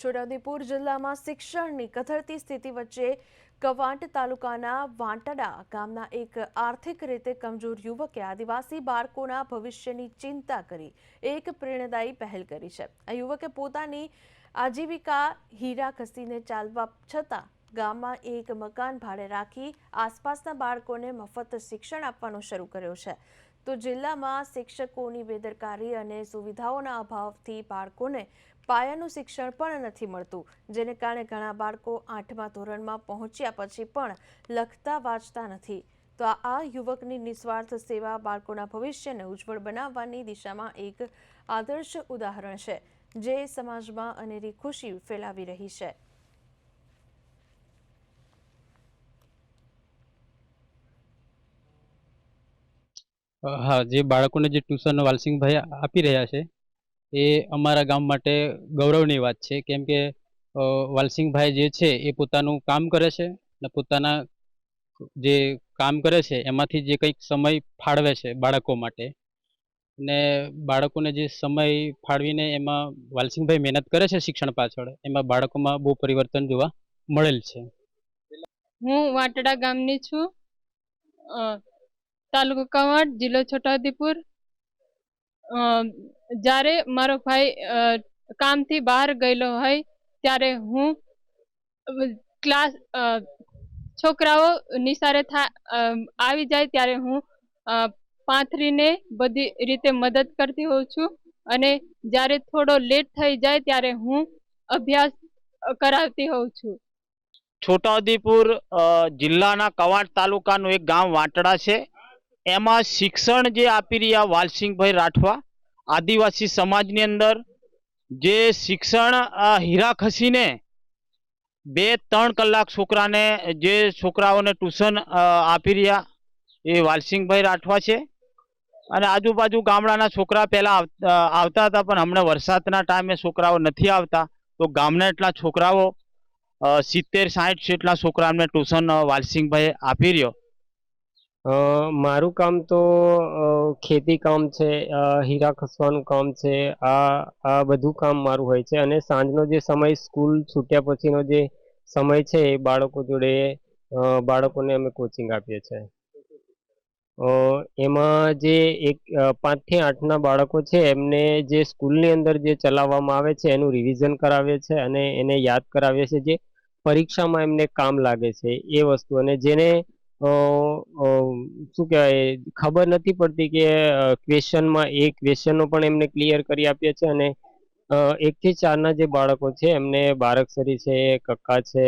છોટાઉદેપુર જિલ્લામાં શિક્ષણની કથળતી સ્થિતિ વચ્ચે કવાંટ તાલુકાના વાંટડા ગામના એક આર્થિક રીતે કમજોર યુવકે આદિવાસી બાળકોના ભવિષ્યની ચિંતા કરી એક પ્રેરણાદાયી પહેલ કરી છે. આ યુવકે પોતાની આજીવિકા હીરા ખસીને ચાલવા છતાં ગામમાં એક મકાન ભાડે રાખી આસપાસના બાળકોને મફત શિક્ષણ આપવાનું શરૂ કર્યું છે. તો જિલ્લામાં શિક્ષકોની બેદરકારી અને સુવિધાઓના અભાવથી બાળકોને પાયાનું શિક્ષણ પણ નથી મળતું, જેને કારણે ઘણા બાળકો આઠમા ધોરણમાં પહોંચ્યા પછી પણ લખતા વાંચતા નથી. તો આ- યુવકની નિસ્વાર્થ સેવા બાળકોના ભવિષ્યને ઉજ્જવળ બનાવવાની દિશામાં એક આદર્શ ઉદાહરણ છે, જે સમાજમાં અનેરી ખુશી ફેલાવી રહી છે. હા, જે બાળકોને જે ટ્યુશન વાલસિંગભાઈ આપી રહ્યા છે એ અમારા ગામ માટે ગૌરવની વાત છે. કેમ કે વાલસિંહભાઈ જે છે એ પોતાનું કામ કરે છે અને પોતાના જે કામ કરે છે એમાંથી જે કંઈક સમય ફાળવે છે બાળકો માટે. ને બાળકોને જે સમય ફાળવીને એમાં વાલસિંગભાઈ મહેનત કરે છે શિક્ષણ પાછળ, એમાં બાળકોમાં બહુ પરિવર્તન જોવા મળેલ છે. હું વાટડા ગામની છું. તાલુકો કવાંટ જિલ્લો છોટાઉદેપુર. જ્યારે મારો ભાઈ કામથી બહાર ગયેલો હોય, ત્યારે હું ક્લાસ છોકરાઓ નિસારે આવી જાય ત્યારે હું પાથરીને બધી રીતે મદદ કરતી હોઉં છું. અને જ્યારે થોડો લેટ થઈ જાય ત્યારે હું અભ્યાસ કરાવતી હોઉં છું. છોટાઉદેપુર જિલ્લાના કવાંટ તાલુકાનું એક ગામ વાંટડા છે. એમાં શિક્ષણ જે આપી રહ્યા વાલસિંહભાઈ રાઠવા, આદિવાસી સમાજની અંદર જે શિક્ષણ હીરા ખસીને બે ત્રણ કલાક છોકરાને જે છોકરાઓને ટ્યુશન આપી રહ્યા એ વાલસિંહભાઈ રાઠવા છે. અને આજુબાજુ ગામડાના છોકરા પહેલાં આવતા હતા પણ હમણાં વરસાદના ટાઈમે છોકરાઓ નથી આવતા. તો ગામના એટલા છોકરાઓ સિત્તેર સાઠ જેટલા છોકરાઓને ટ્યુશન વાલસિંહભાઈ આપી રહ્યો. મારું કામ તો ખેતી કામ છે હીરા ખસવાનું કામ છે, આ આ બધું કામ મારું હોય છે. અને સાંજનો જે સમય સ્કૂલ છૂટ્યા પછીનો જે સમય છે, એ બાળકો જોડે બાળકોને અમે કોચિંગ આપીએ છીએ. એમાં જે એક પાંચથી આઠના બાળકો છે, એમને જે સ્કૂલની અંદર જે ચલાવવામાં આવે છે, એનું રિવિઝન કરાવીએ છે અને એને યાદ કરાવીએ છીએ. જે પરીક્ષામાં એમને કામ લાગે છે, એ વસ્તુ. અને જેને શું કહેવાય, ખબર નથી પડતી કે ક્વેશ્ચનમાં એ ક્વેશ્ચનો પણ એમને ક્લિયર કરી આપીએ છીએ અને એકથી ચારના જે બાળકો છે, એમને બારકસરી છે, કક્કા છે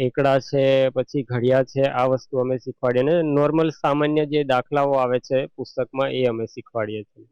એકડા છે, પછી ઘડિયા છે, આ વસ્તુ અમે શીખવાડીએ અને નોર્મલ સામાન્ય જે દાખલાઓ આવે છે પુસ્તકમાં એ અમે શીખવાડીએ છીએ.